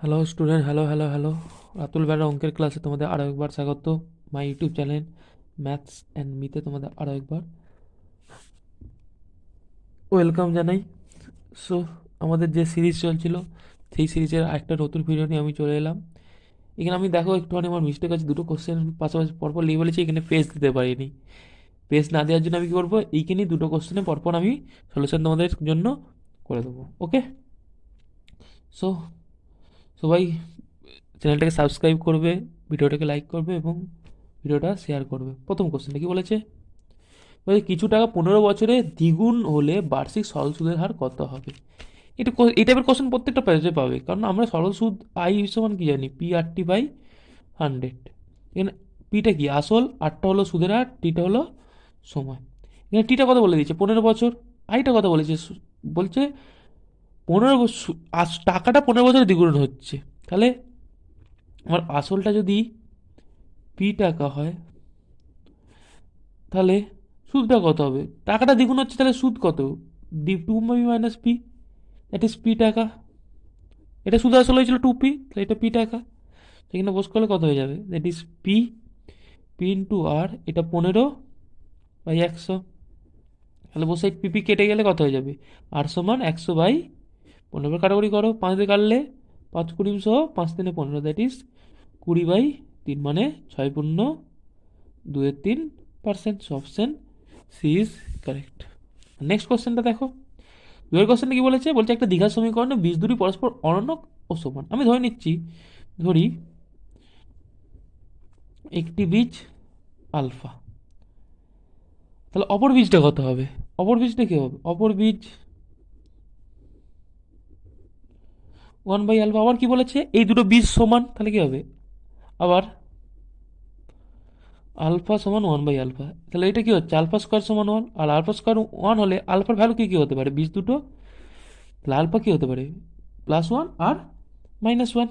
Hello student hello hello hello Ratul Bera অঙ্কের ক্লাসে তোমাদের আরও একবার স্বাগত। My YouTube channel maths and মিতে তোমাদের আরও একবার ওয়েলকাম জানাই। সো আমাদের যে সিরিজ চলছিল, সেই সিরিজের একটা নতুন ভিডিও নিয়ে আমি চলে এলাম। এখানে আমি দেখো একটুখানি আমার মিস্টেক আছে, দুটো কোশ্চেন পাশাপাশি পরপর লিখে বলেছি, এখানে পেজ দিতে পারিনি। পেজ না দেওয়ার জন্য আমি কী করব? এইখানেই দুটো কোশ্চেনে পরপর আমি সলিউশন তোমাদের জন্য করে দেবো ওকে সো সবাই চ্যানেলটাকে সাবস্ক্রাইব করবে, ভিডিওটাকে লাইক করবে এবং ভিডিওটা শেয়ার করবে। প্রথম কোশ্চেনটা কি বলেছে? বলছে, কিছু টাকা পনেরো বছরে দ্বিগুণ হলে বার্ষিক সরল সুদের হার কত হবে? এটা এই টাইপের কোশ্চেন প্রত্যেকটা পেজে পাবে, কারণ আমরা সরল সুদ আই সমান কি জানি? P R T by hundred এখানে পিটা কি? আসল আটটা হলো সুদের হার টিটা হলো সময়। এখানে টিটা কত বলে দিয়েছে, পনেরো বছর। আইটা কত বলেছে, বলছে পনেরো টাকাটা পনেরো বছরে দ্বিগুণ হচ্ছে। তাহলে আমার আসলটা যদি পি টাকা হয়, তাহলে সুদটা কত হবে? টাকাটা দ্বিগুণ হচ্ছে, তাহলে সুদ কত? D two B minus P, that is P টাকা। এটা সুদ আসল হয়েছিল টু পি, তাহলে এটা পি টাকা। সেখানে বস করলে কত হয়ে যাবে? That is P P into R, এটা পনেরো বাই একশো। তাহলে বসে পিপি কেটে গেলে কত হয়ে যাবে? আর সমান একশো বাই পনেরো কাটাকুটি করো, পাঁচ দিয়ে কাটলে পাঁচ কুড়ি সহ পাঁচ তিনে পনেরো দ্যাট ইজ কুড়ি বাই তিন মানে ছয় পূর্ণ দুয়ের তিন percent option C is correct next কোশ্চেনটা দেখো। দুয়ের কোশ্চেনটা কি বলেছে? বলছে একটা দীঘার সমীকরণে বীজ দুটি পরস্পর অনন্য ও সমান। আমি ধরে নিচ্ছি, ধরি, একটি বীজ আলফা। তাহলে অপর বীজটা কত হবে? অপর বীজটা কী হবে? অপর বীজ ওয়ান বাই আলফা আবার কি বলেছে? এই দুটো বীজ সমান, তাহলে কি হবে? আবার আলফা সমান ওয়ান বাই আলফা তাহলে এটা কি হচ্ছে? আলফা স্কোয়ার সমান ওয়ান আর আলফা স্কোয়ার ওয়ান হলে আলফার ভ্যালু কি কি হতে পারে? বীজ দুটো। তাহলে আলফা কি হতে পারে? প্লাস ওয়ান আর মাইনাস ওয়ান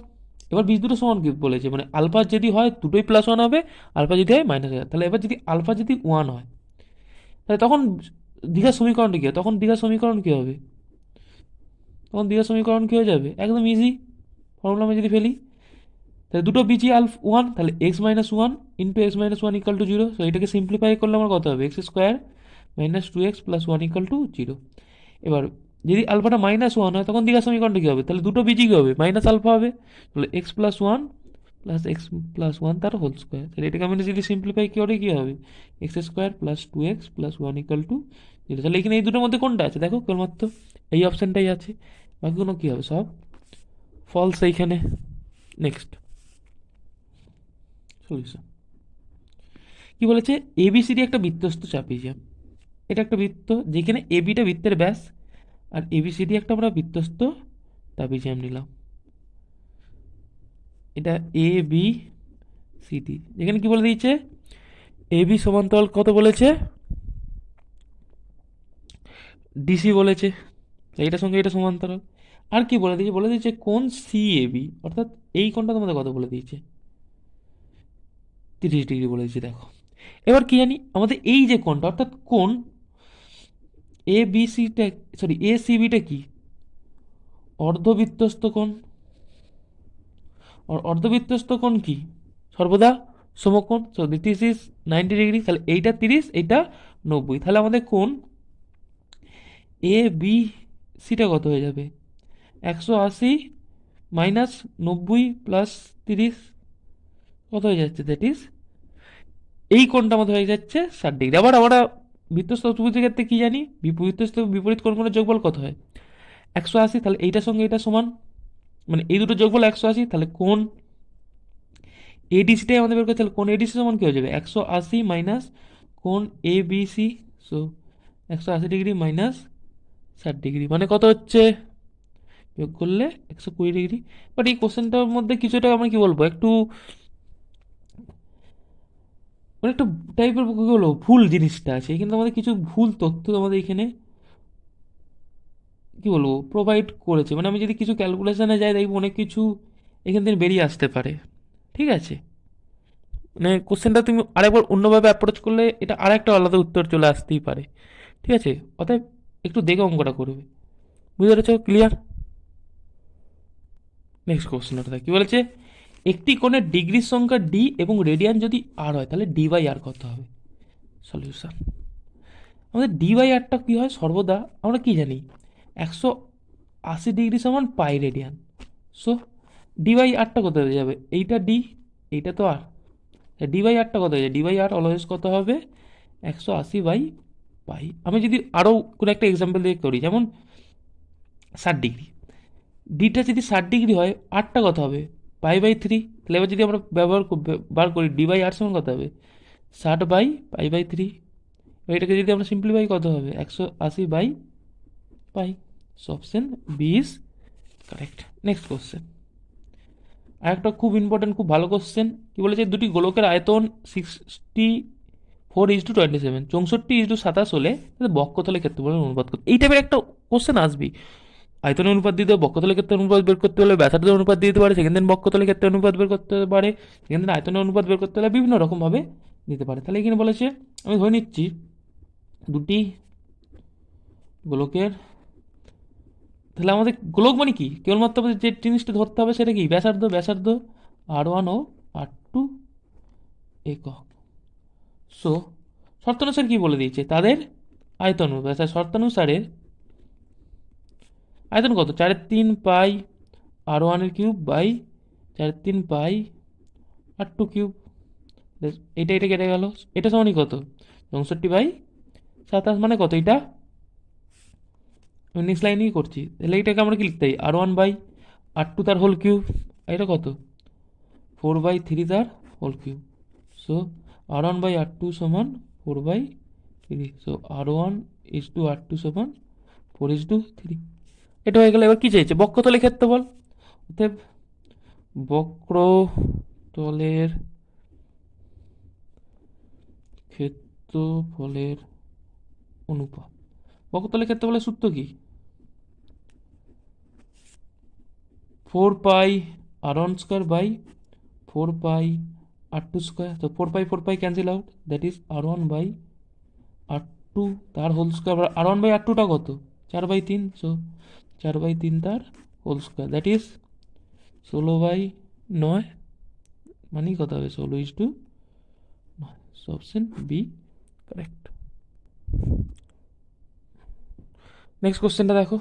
এবার বীজ দুটো সমান কি বলেছে? মানে আলফা যদি হয়, দুটোই প্লাস ওয়ান হবে আলফা যদি হয় মাইনাস ওয়ান তাহলে এবার যদি আলফা যদি ওয়ান হয়, তাহলে তখন দীঘার সমীকরণটা কী হবে? তখন দীঘার সমীকরণ কী হবে? তখন দীঘার সমীকরণ কী হয়ে যাবে? একদম ইজি ফর্মুলা আমি যদি ফেলি, তাহলে দুটো বিজি আলফ ওয়ান তাহলে x minus one into x minus one equal to zero so এটাকে সিম্পলিফাই করলে আমার কত হবে? X square minus two x plus one equal to zero এবার, যদি আলফাটা মাইনাস ওয়ান হয়, তখন দীঘার সমীকরণটা কী হবে? তাহলে দুটো বিজি কী হবে? মাইনাস আলফা হবে, তাহলে x plus one plus x plus one তার হোল স্কোয়ার তাহলে এটাকে আমি যদি সিম্পলিফাই করে, কী হবে? X square plus two x plus one equal to zero তাহলে এখানে এই দুটোর মধ্যে কোনটা আছে? দেখো, কেবলমাত্র এই অপশানটাই আছে। বাকিগুলো কী হবে সব? ফলস এইখানে। নেক্সট সলিউশন কি বলেছে? এবিসিডি একটা বৃত্তস্ত চাপিয়েছে এটা একটা বৃত্ত, যেখানে এবিটা বৃত্তের ব্যাস, আর এবিসিডি একটা আমরা বৃত্তস্ত চাপিয়েছিলাম নিলাম। এটা এ বি সিডি যেখানে কি বলে দিয়েছে? এ বি সমান্তরাল কত বলেছে? ডিসি বলেছে। এইটার সঙ্গে এটা সমান্তরাল। আর কি বলে দিয়েছে? বলে দিয়েছে কোন সি এ বি অর্থাৎ এই কোনটা তোমাদের কত বলে দিয়েছে? তিরিশ ডিগ্রি বলে দিয়েছে, দেখো। এবার কি জানি, আমাদের এই যে কোনটা অর্থাৎ কোন এ বি সিটা সরি এ সি বিটা কি? অর্ধবৃত্তস্থ কোণ। আর অর্ধবৃত্তস্থ কোণ কি? সর্বদা সমকোণ। So this is ninety degree তাহলে এইটা তিরিশ, এইটা নব্বই। তাহলে আমাদের কোণ এ বি সিটা কত হয়ে যাবে? একশো আশি মাইনাস নব্বই প্লাস তিরিশ, কত হয়ে যাচ্ছে দ্যাট ইজ এই কোণটা আমাদের হয়ে যাচ্ছে ষাট ডিগ্রি আবার আমরা বৃত্তস্থ চতুর্ভুজের ক্ষেত্রে কী জানি? বিপরীতস্থ বিপরীত কোণগুলোর যোগফল কত হয়? একশো আশি, তাহলে এইটার সঙ্গে এটা সমান। মানে এই দুটো যোগফল একশো আশি, তাহলে কোণ এডিসিটাই আমাদের বের করতে তাহলে কোণ এডিসি সমান কী হয়ে যাবে? একশো আশি মাইনাস কোণ এ বি সি সো একশো আশি ডিগ্রি মাইনাস ষাট ডিগ্রি। মানে কত হচ্ছে? যোগ করলে একশো কুড়ি ডিগ্রি। বাট এই কোশ্চেনটার মধ্যে কিছুটা আমরা কি বলব? একটু মানে একটা টাইপের কী বলব? ভুল জিনিসটা আছে। কিন্তু আমাদের কিছু ভুল তথ্য আমাদের এখানে কী বলব? প্রোভাইড করেছে। মানে আমি যদি কিছু ক্যালকুলেশানে যাই, দেখব অনেক কিছু এখান থেকে বেরিয়ে আসতে পারে। ঠিক আছে? মানে কোশ্চেনটা তুমি আরেকবার অন্যভাবে অ্যাপ্রোচ করলে এটা আরেকটা আলাদা উত্তর চলে আসতেই পারে। ঠিক আছে? অতএব একটু দেখে অঙ্কটা করবে। বুঝতে পেরেছ? ক্লিয়ার নেক্সট কোশ্চেনটা কি বলেছে? একটি কোণের ডিগ্রির সংখ্যা ডি এবং রেডিয়ান যদি আর হয়, তাহলে ডি বাই আর কত হবে? সলিউশন আমাদের ডি বাই আরটা কী হয়? সর্বদা আমরা কি জানি? একশো আশি ডিগ্রি সমান pi radian so D by আরটা কত হয়ে যাবে? এইটা ডি এইটা তো আর ডি বাই আরটা কত হয়ে যাবে? ডি বাই আর অলওয়েজ কত হবে? একশো আশি বাই পাই। আমি যদি আরও কোনো একটা এক্সাম্পল দিয়ে করি, যেমন ষাট ডিগ্রি। ডিটা যদি ষাট ডিগ্রি হয়, আটটা কথা হবে। Pi by three. তাহলে এবার যদি আমরা ব্যবহার বার করি, ডি বাই আর সমান কত হবে? ষাট বাই, পাই বাই থ্রি। এটাকে যদি আমরা সিম্পলিফাই কত হবে? একশো আশি by pi. So option B is correct next question আর একটা খুব ইম্পর্টেন্ট খুব ভালো কোশ্চেন কী বলেছে? দুটি গোলকের আয়তন sixty four is to twenty seven চৌষট্টি ইজ টু সাতাশ হলে তাদের বক্ষতলে ক্ষেত্রফলের অনুপাত করতে এই টাইপের একটা কোশ্চেন আসবেই। আয়তনের অনুপাত দিতে বক্ষতলের ক্ষেত্রে অনুপাত বের করতে হলে ব্যাসার্ধের অনুপাত দিতে পারে, সেখান থেকে বক্ষতলের ক্ষেত্রে অনুপাত বের করতে পারে, সেখান থেকে আয়তনের অনুপাত বের করতে হলে বিভিন্ন রকমভাবে দিতে পারে। তাহলে এখানে বলেছে, আমি ধরে নিচ্ছি, দুটি গোলকের, তাহলে আমাদের গোলক মানে কি? কেবলমাত্র যে জিনিসটা ধরতে হবে সেটা কি? ব্যাসার্ধ ব্যাসার্ধ আর ওয়ান ও আর টু একক। সো শর্তানুসারে কি বলে দিয়েছে? তাদের আয়তন ব্যাসার শর্তানুসারে আয়তন কত? চারের তিন পাই আর ওয়ানের কিউব বাই চারের তিন পাই আর টু কিউব। এটা এটা কেটে গেল। এটা সমানই কত? চৌষট্টি বাই সাতাশ মানে কত এটা আমি নেক্সট লাইনেই করছি। তাহলে এটাকে আমরা কি লিখতে পারি? R one by R two তার হোল কিউব। এটা কত? ফোর বাই থ্রি তার whole cube. So R one by R two সমান four by three so R one is to R two সমান ফোর ইজ টু থ্রি এটা হয়ে গেলে, এবার কী চাইছে? বক্ষতলের ক্ষেত্রফল অতএব বক্রতলের ক্ষেত্রফলের অনুপাত। বক্ষতলের ক্ষেত্রফলের সূত্র কি? Four pi R one square by four pi R two square তো four pi four pi cancel out that is R one by R two তার whole square R one by R টুটা কত? চার বাই তিন so চার by তিন তার whole square that is ষোলো বাই নয় মানেই কত হবে? ষোলো ইজ টু নয় অপশন বি কারেক্ট নেক্সট কোশ্চেনটা দেখো।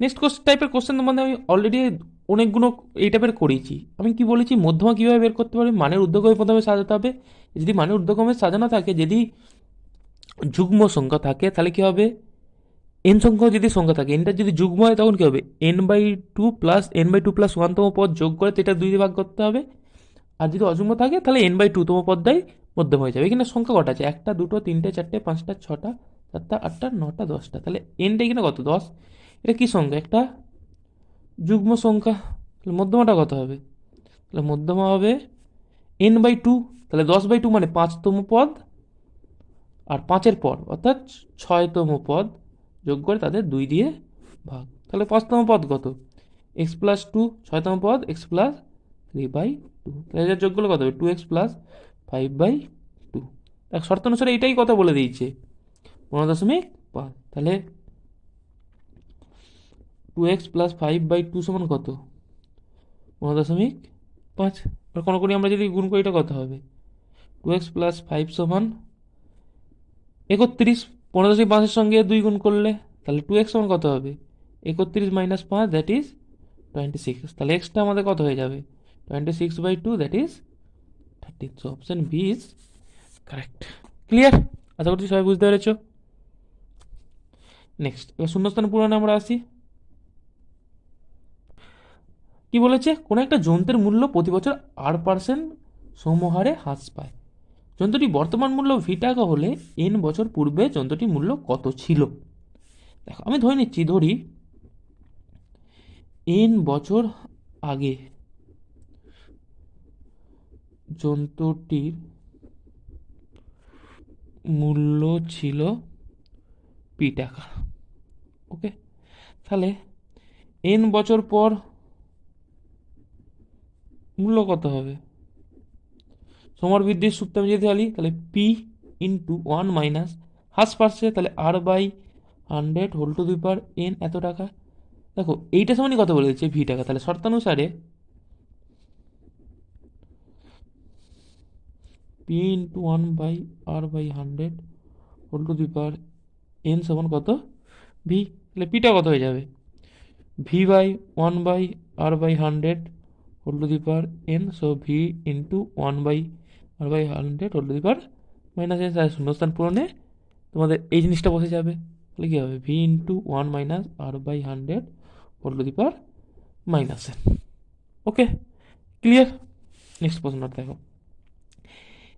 নেক্সট কোশ্চেন টাইপের কোশ্চেন তোমাদের আমি অলরেডি অনেকগুলো এই টাইপের করেছি। আমি কি বলেছি? মধ্যমা কীভাবে বের করতে পারি? মানের ঊর্ধ্বক্রমে প্রথমে সাজাতে হবে। যদি মানের ঊর্ধ্বক্রমে সাজানো থাকে, যদি যুগ্ম সংখ্যা থাকে, তাহলে কী হবে? এন সংখ্যাও যদি সংখ্যা থাকে এনটা যদি যুগ্ম হয়, তখন কী হবে? N by two plus n by two plus ওয়ানতম পদ যোগ করে সেটা দুই দিয়ে ভাগ করতে হবে। আর যদি অযুগ্ম থাকে, তাহলে এন বাই টুতম পদটাই মধ্যম হয়ে যাবে। এখানে সংখ্যা কটা আছে? একটা, দুটো, তিনটে, চারটে, পাঁচটা, ছটা, সাতটা, আটটা, নটা, দশটা। তাহলে এনটা এখানে কত? দশ। এটা কী সংখ্যা? একটা যুগ্ম সংখ্যা। তাহলে মধ্যমাটা কত হবে? তাহলে মধ্যমা হবে এন বাই টু তাহলে দশ বাই টু মানে পাঁচতম পদ আর পাঁচের পর, অর্থাৎ ছয়তম পদ যোগ করে তাদের দুই দিয়ে ভাগ। তাহলে পাঁচতম পদ কত? এক্স প্লাস টু ছয়তম পদ x plus three by two তাহলে এটার যোগ করলে কত হবে? Two x plus five by two শর্ত অনুসারে এটাই কথা বলে দিয়েছে। পনেরো দশমিক পাঁচ। তাহলে two x plus five by two সমান কত? পনেরো দশমিক পাঁচ। আর কোনো করি আমরা যদি গুণ করি, এটা কত হবে? টু এক্স প্লাস ফাইভ সমান একত্রিশ। পনেরো দশমিক পাঁচের সঙ্গে দুই গুণ করলে, তাহলে টু এক্স সমান কত হবে? একত্রিশ মাইনাস পাঁচ দ্যাট ইজ টোয়েন্টি সিক্স তাহলে এক্সটা আমাদের কত হয়ে যাবে? Twenty six by two that is thirteen so option B is correct clear আশা করছি সবাই বুঝতে পেরেছ? নেক্সট এবার শূন্যস্থান পূরণে আমরা আসি। কি বলেছে? কোনো একটা যন্ত্রের মূল্য প্রতি বছর আট পার্সেন্ট সমহারে হ্রাস পায়। যন্ত্রটি বর্তমান মূল্য ভি টাকা হলে এন বছর পূর্বে যন্ত্রটির মূল্য কত ছিল? দেখো, আমি ধরে নিচ্ছি, ধরি এন বছর আগে যন্ত্রটির মূল্য ছিল পি টাকা। ওকে? তাহলে এন বছর পর মূল্য কত হবে? সমর বৃদ্ধির সূত্র আমি যদি ঢালি তাহলে পি ইন্টু ওয়ান মাইনাস হাস পারছে তাহলে r by hundred whole to the power n এত টাকা? দেখো এইটা সমানই কত বলে দিচ্ছে ভি টাকা? তাহলে শর্তানুসারে p into one by r by hundred whole to the power n সমান কত? ভি তাহলে পিটা কত হয়ে যাবে? V by one by r by hundred whole to the power n so v into one by r by hundred whole to the power minus n আর শূন্যস্থান পূরণে তোমাদের এই জিনিসটা বসে যাবে। তাহলে কী হবে? V into one minus r by hundred whole to the power minus n okay clear next প্রশ্নটা দেখো।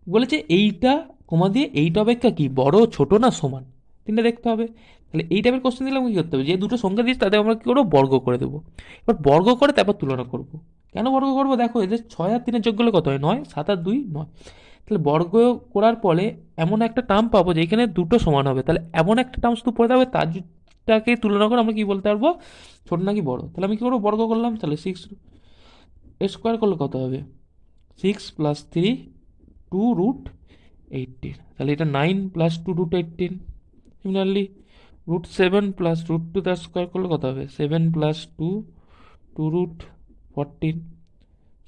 বলেছে এইটা, কমা দিয়ে এইটা অপেক্ষা কি, বড়, ছোট না সমান? তিনটা দেখতে হবে। তাহলে এই টাইপের কোশ্চেন দিলে আমাকে কী করতে হবে? যে দুটো সংখ্যা দিয়েছি, তাদের আমরা কী করব? বর্গ করে দেবো। এবার বর্গ করে তারপর তুলনা করব। কেন বর্গ করব? দেখো এদের ছয় আর তিনের যোগ করলে কত হয়? নয়, সাত আর দুই, নয়। তাহলে বর্গ করার ফলে এমন একটা টার্ম পাবো যেখানে দুটো সমান হবে। তাহলে এমন একটা টার্ম শুধু পড়ে থাকবে তারটাকে তুলনা করে আমরা কী বলতে পারব? ছোট নাকি বড়। তাহলে আমি কী করব? বর্গ করলাম, তাহলে সিক্স স্কোয়ার করলে কত হবে? Six plus three two root eighteen তাহলে এটা nine plus two root eighteen similarly root seven plus root two তার স্কোয়ার করলে কত হবে? Seven plus two two root fourteen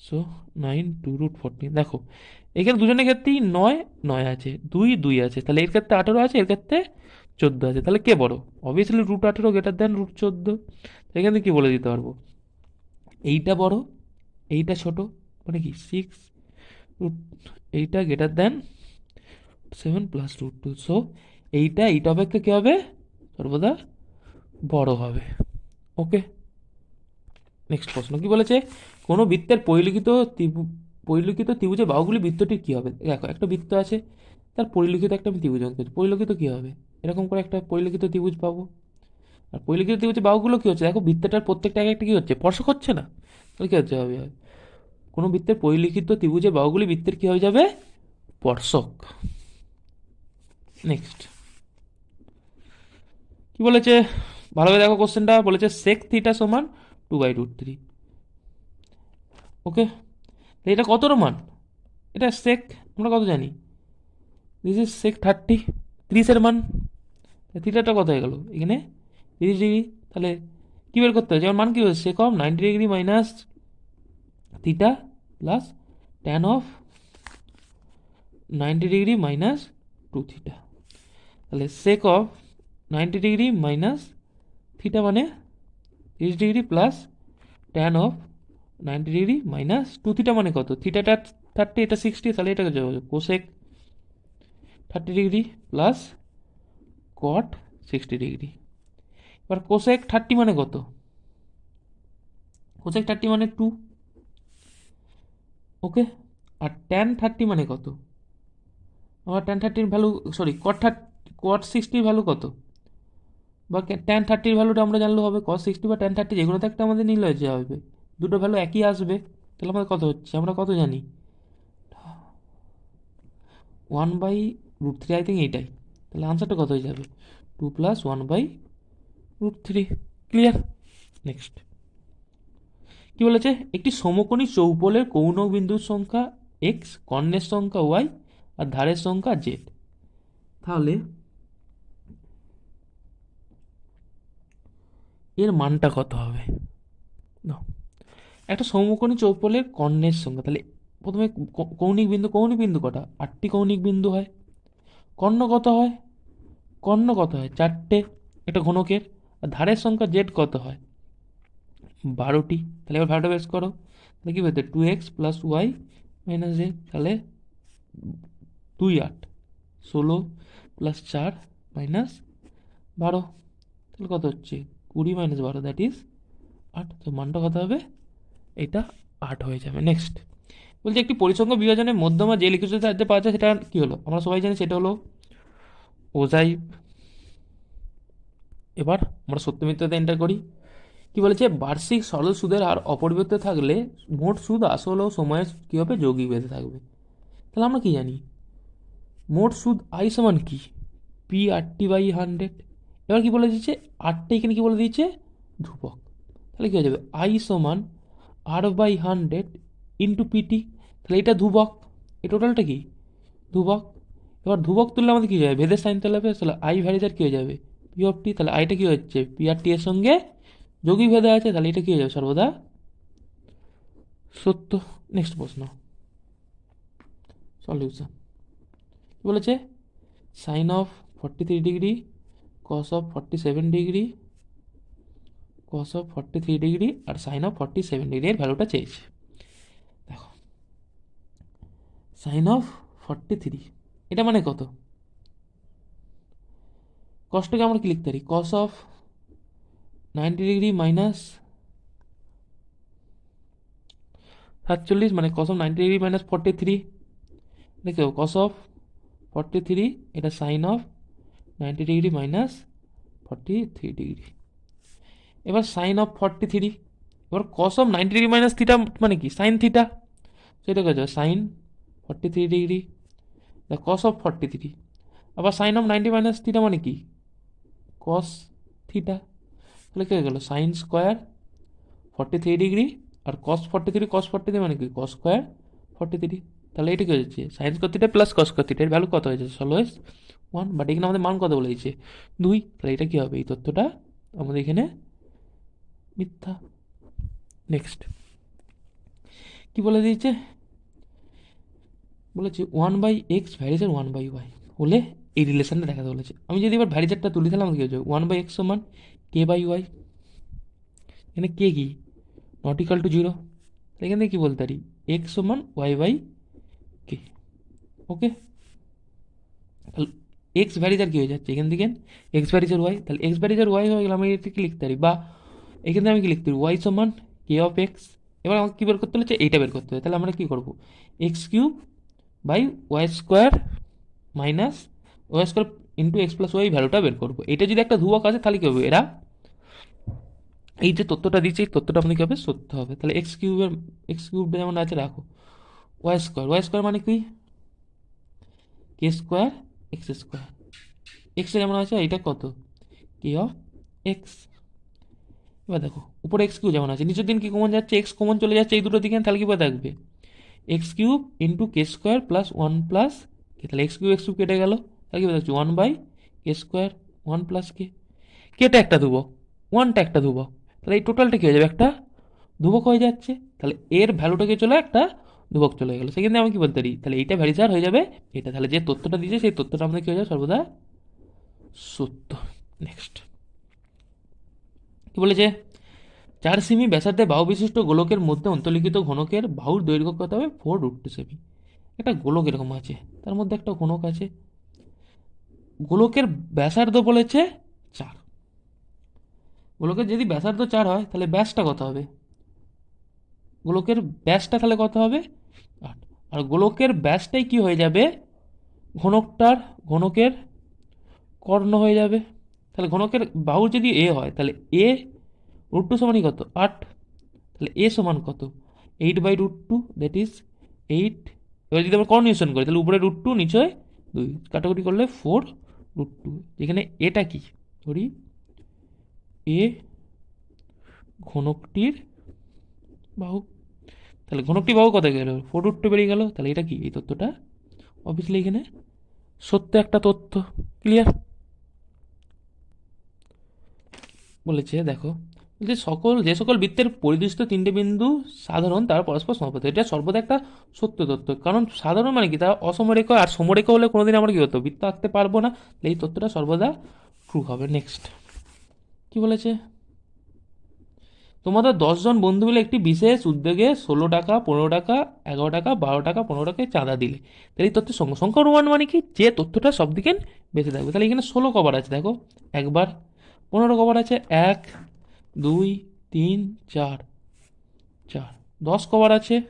so nine two root fourteen দেখো, এখানে দুজনের ক্ষেত্রেই নয় নয় আছে, দুই দুই আছে, তাহলে এর ক্ষেত্রে আঠেরো আছে, এর ক্ষেত্রে চোদ্দ আছে, তাহলে কে বড়? অবভিয়াসলি রুট আঠেরো গ্রেটার দেন রুট চোদ্দ এখানে কী বলে দিতে পারব? এইটা বড়, এইটা ছোট মানে কি সিক্স রুট এইটা greater than seven plus root two so এইটা এইটা অপেক্ষা কী হবে? সর্বদা বড় হবে ওকে নেক্সট প্রশ্ন, কি বলেছে? কোনো বৃত্তের পরিলিখিত পরিলিখিত ত্রিভুজের বাহুগুলি বৃত্তটির কী হবে? দেখো, একটা বৃত্ত আছে, তার পরিলিখিত একটা আমি ত্রিভুজ অঙ্ক পরিলিখিত কী হবে? এরকম করে একটা পরিলিখিত ত্রিভুজ পাবো। আর পরিলিখিত ত্রিভুজের বাহুগুলো কী হচ্ছে? দেখো, বৃত্তটার প্রত্যেকটা এক একটা কী হচ্ছে? স্পর্শক হচ্ছে না? তাহলে কী হচ্ছে? হবে কোনো বৃত্তের পরিলিখিত ত্রিভুজের বাহুগুলি বৃত্তের কী হয়ে যাবে? স্পর্শক নেক্সট কি বলেছে? ভালোভাবে দেখো কোশ্চেনটা বলেছে সেক থিটা সমান two by root three okay এটা কত মান? এটা সেক আমরা কত জানি? দিস ইজ সেক থার্টি তিরিশের মান। থিটাটা কত হয়ে গেল? এখানে তিরিশ ডিগ্রি তাহলে কী বের করতে হবে? যেমন মান কী হচ্ছে sec of ninety degree minus theta plus tan of ninety degree minus two theta তাহলে sec of ninety degree minus theta মানে তিরিশ degree plus tan of ninety degree minus two theta মানে কত? থিটাটা থার্টি এটা সিক্সটি তাহলে এটাকে cosec thirty degree plus cot sixty degree এবার কোসেক থার্টি মানে কত? কোসেক থার্টি মানে টু ওকে আর ট্যান থার্টি মানে কত? আমার tan থার্টির value sorry cot thirty cot সিক্সটির value কত? বা ট্যান থার্টির ভ্যালুটা আমরা জানলে হবে কস সিক্সটি বা ট্যান থার্টি যেগুলোতে একটা আমাদের হয়ে হবে, দুটো ভ্যালু একই আসবে, তাহলে আমাদের কত হচ্ছে? আমরা কত জানি? One by root three I think এইটাই। তাহলে আনসারটা কত হয়ে যাবে? Two plus one by root three clear next কী বলেছে? একটি সমকোণী চৌপলের কৌণক বিন্দুর সংখ্যা এক্স কর্ণের সংখ্যা ওয়াই আর ধারের সংখ্যা জেড তাহলে এর মানটা কত হবে? একটা সমকোণী চৌপলের কর্ণের সংখ্যা তাহলে প্রথমে কৌণিক বিন্দু কৌণিক বিন্দু কটা? আটটি কৌণিক বিন্দু হয়। কর্ণ কত হয়? কর্ণ কত হয়? চারটে একটা ঘনকের। আর ধারের সংখ্যা জেড কত হয়? বারোটি। তাহলে এবার ভাড়াটা বেশ করো। তাহলে কী বলতে two x plus y minus z তাহলে দুই আট, ষোলো প্লাস চার মাইনাস বারো। তাহলে কত হচ্ছে? কুড়ি মাইনাস বারো দ্যাট ইজ আট। তো মানটা কত হবে? এটা আট হয়ে যাবে। নেক্সট বলছি, একটি পরিসংখ্য বিভাজনের মধ্যমা যে লিখিত সাহায্যে পাওয়া যায়, সেটা কী হলো? আমরা সবাই জানি সেটা হলো ওজাই এবার আমরা সত্যমিত্রতা এন্টার করি। কি বলেছে? বার্ষিক সরল সুদের হার অপরিবর্তিত থাকলে মোট সুদ আসল ও সময়ে কী হবে? যৌগিক বেঁধে থাকবে। তাহলে আমরা কি জানি? মোট সুদ আই সমান কি? P r t by hundred এবার কি বলে দিচ্ছে? আটটা এখানে কি বলে দিচ্ছে? ধ্রুবক। তাহলে কী হয়ে যাবে? আই সমান r by hundred into pt তাহলে এটা ধ্রুবক। এই টোটালটা কি? ধ্রুবক। এবার ধ্রুবক তুললে আমাদের কী যাবে? ভেদের সাইন হবে, তাহলে আই ভ্যারিজার কী হয়ে যাবে? পি অফ টি তাহলে আইটা কী হচ্ছে? পি আর টি এর সঙ্গে যোগী ভেদে আছে, তাহলে এটা কী হয়ে যাবে সর্বদা? সত্য। নেক্সট প্রশ্ন। সলিউশন কি বলেছে? Sine of forty three degree of forty seven degree cos of forty three degree R of forty seven degree এর ভ্যালুটা চেয়েছে দেখো অফ ফর্টি থ্রি এটা মানে কত? কষ্টকে আমরা কি লিখতে পারি? Cos of ninety degree minus সাতচল্লিশ মানে cos of ninety degree minus forty three দেখো কস অফ ফর্টি থ্রি এটা sine of ninety degree minus forty three degree এবার সাইন অফ ফর্টি থ্রি এবার cos of ninety degree minus theta মানে কি? Sine theta সেটা কী যাবে sine forty three degree cos of forty three আবার sine of ninety minus theta মানে কি? কস থিটা তাহলে কী হয়ে গেলো? Sine square forty three degree আর cos forty three cos forty three মানে কি? কস স্কোয়ার ফর্টি থ্রি তাহলে এটা কী হয়েছে সাইন কতিটা প্লাস কস কতিটা এর ভ্যালু কত হয়েছে অলওয়েজ ওয়ান বাট এখানে আমাদের মান কত বলেছে? দুই। তাহলে এটা কী হবে? এই তথ্যটা আমাদের এখানে মিথ্যা। নেক্সট কি বলে দিয়েছে? বলেছে ওয়ান বাই এক্স ভ্যারিজের ওয়ান বাই ওয়াই হলে এই রিলেশনটা দেখাতে বলেছে। আমি যদি এবার ভ্যারিজারটা তুলি তাহলে আমাকে কী হচ্ছে ওয়ান বাই এক্স সমান কে বাই ওয়াই এখানে কে? কি নট ইকাল টু জিরো এখান থেকে কী বলতে পারি? এক্স সমান ওয়াই বাই কে ওকে তাহলে এক্স ভ্যারিজার কী হয়ে যাচ্ছে? এখান থেকে এক্স ভ্যারিজার ওয়াই তাহলে এক্স ভ্যারিজার ওয়াই হয়ে গেলে আমি এটা কি লিখতে পারি, বা এখানে আমি কি লিখতে পারি? ওয়াই সমান কে অফ এক্স এবার আমাকে কী বের করতে হচ্ছে এইটা বের করতে হবে। তাহলে আমরা কী করব? X cube by y square minus y square into x plus y ভ্যালুটা বের করব। এটা যদি একটা ধ্রুবক আছে তাহলে কী হবে এরা? এই যে তথ্যটা দিচ্ছে এই তথ্যটা আমাদের কী হবে? সত্য হবে। তাহলে এক্স কিউবের এক্স কিউবটা যেমন আছে, রাখো। ওয়াই স্কোয়ার ওয়াই স্কোয়ার মানে কি? কে স্কোয়ার এক্স স্কোয়ার এক্সে যেমন আছে? এটা কত? কে অফ এক্স এবার দেখো, উপরে এক্স কিউ যেমন আছে, নিচের দিন কি কমন যাচ্ছে? এক্স কমন চলে যাচ্ছে এই দুটো দিকে, তাহলে কী থাকবে? X cube into k square plus one plus k তাহলে এক্স কিউব এক্স কিউব কেটে গেল। তাহলে কী বোঝাচ্ছে one by k square one plus k কেটা একটা ধ্রুবক ওয়ানটা একটা ধ্রুবক। তাহলে এই টোটালটা কী হয়ে যাবে? একটা ধ্রুবক হয়ে যাচ্ছে। তাহলে এর ভ্যালুটা ভ্যালুটাকে চলে? একটা ধ্রুবক চলে গেলো। সেখানে আমি কি বলতে পারি? তাহলে এইটা ভ্যারিজার হয়ে যাবে। এটা তাহলে যে তথ্যটা দিয়েছে, সেই তথ্যটা আমাদের কী হয়ে যাবে? সর্বদা সত্য। নেক্সট কি বলেছে? চার সেমি ব্যাসার্ধে বাহু বিশিষ্ট গোলকের মধ্যে অন্তর্লিখিত ঘনকের বাহুর দৈর্ঘ্য কত হবে? ফোর রুট টু সেমি একটা গোলক এরকম আছে। তার মধ্যে একটা ঘনক আছে। গোলকের ব্যাসার্ধ বলেছে চার। গোলকের যদি ব্যাসার্ধ চার হয়, তাহলে ব্যাসটা কত হবে? গোলকের ব্যাসটা তাহলে কত হবে? আর গোলকের ব্যাসটাই কি হয়ে যাবে? ঘনকটার, ঘনকের কর্ণ হয়ে যাবে। তাহলে ঘনকের বাহুর যদি এ হয়, তাহলে এ রুট টু সমানই কত? আট। তাহলে এ সমান কত? Eight by root two that is eight এবার যদি আমরা কর্নিউশন করি, তাহলে উপরে রুট টু নিচে দুই। কাটাকুটি করলে ফোর রুট টু যেখানে এটা কি? ধরি এ ঘনকটির বাহু। তাহলে ঘনকটি বাহু কোথায় গেল? ফোর রুট টু বেরিয়ে গেল। তাহলে এটা কি? এই তথ্যটা অবভিয়াসলি এখানে সত্য একটা তথ্য ক্লিয়ার বলেছে, দেখো, যে সকল যে সকল বৃত্তের পরিদৃষ্ট তিনটে বিন্দু সাধারণ, তারা পরস্পর সমাপত এটা সর্বদা একটা সত্য তথ্য কারণ সাধারণ মানে কি? তারা অসমরেখ, আর সমরেখ হলে কোনোদিন আমরা কি হতো বৃত্ত আঁকতে পারব না। এই তথ্যটা সর্বদা ট্রু হবে। নেক্সট কি বলেছে? তোমাদের দশজন বন্ধু মিলে একটি বিশেষ উদ্যোগে ষোলো টাকা, পনেরো টাকা, এগারো টাকা, বারো টাকা, পনেরো টাকায় চাঁদা দিলে। তাহলে এই তথ্যের সংখ্যা সংখ্যা অনুমান মানে কি? যে তথ্যটা সব দিকে বেশি থাকবে। তাহলে এখানে ষোলো কভার আছে, দেখো। একবার, পনেরো কভার আছে, এক, দুই, তিন, চার চার। দশ কভার আছে,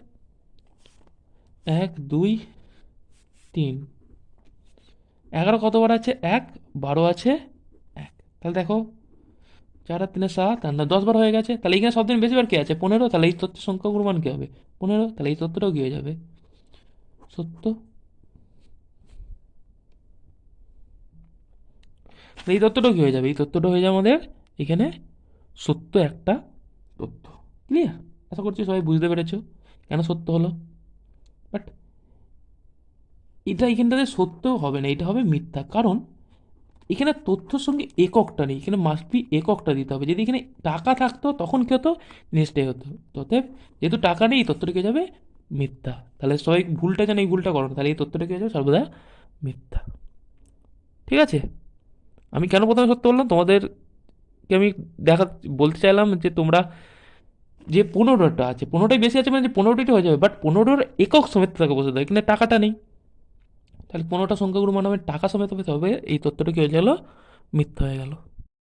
এক, দুই, তিন। এগারো কতবার আছে? এক, বারো আছে, এক। তাহলে দেখো চার আর তিনে সাত, আর দশ বার হয়ে গেছে, তাহলে এখানে সব দিন বেশিবার কে আছে? পনেরো, তাহলে এই তথ্যের সংখ্যা অনুমান কী হবে? পনেরো, তাহলে এই তথ্যটাও কী হয়ে যাবে? সত্য? এই তথ্যটাও কী হয়ে যাবে? এই তথ্যটা হয়ে যাবে আমাদের এখানে সত্য একটা তথ্য। ক্লিয়ার আশা করছি সবাই বুঝতে পেরেছ কেন সত্য হলো। বাট এটা এখানটাতে সত্য হবে না, এটা হবে মিথ্যা। কারণ এখানে তথ্যর সঙ্গে এককটা নেই, এখানে মাস্ট এককটা দিতে হবে। যদি এখানে টাকা থাকতো, তখন কী হতো? জিনিসটাই হতো। ততএব যেহেতু টাকা নেই তথ্যটা কী যাবে? মিথ্যা। তাহলে সবাই ভুলটা যেন এই ভুলটা করো তাহলে এই তথ্যটা কী হয়ে যাবে? সর্বদা মিথ্যা। ঠিক আছে? আমি কেন প্রথমে সত্য বললাম? তোমাদেরকে আমি দেখা, বলতে চাইলাম যে তোমরা যে পনেরোটা আছে, পনেরোটাই বেশি আছে মানে যে পনেরোটাই হয়ে যাবে বাট পনেরোর একক সমেত তাকে বসে দেয় কিন্তু টাকাটা নেই। তাহলে পনেরোটা সংখ্যাগুলো মানে টাকা সমেত হবে, এই তথ্যটা কী হয়ে গেল? মিথ্যা হয়ে গেল।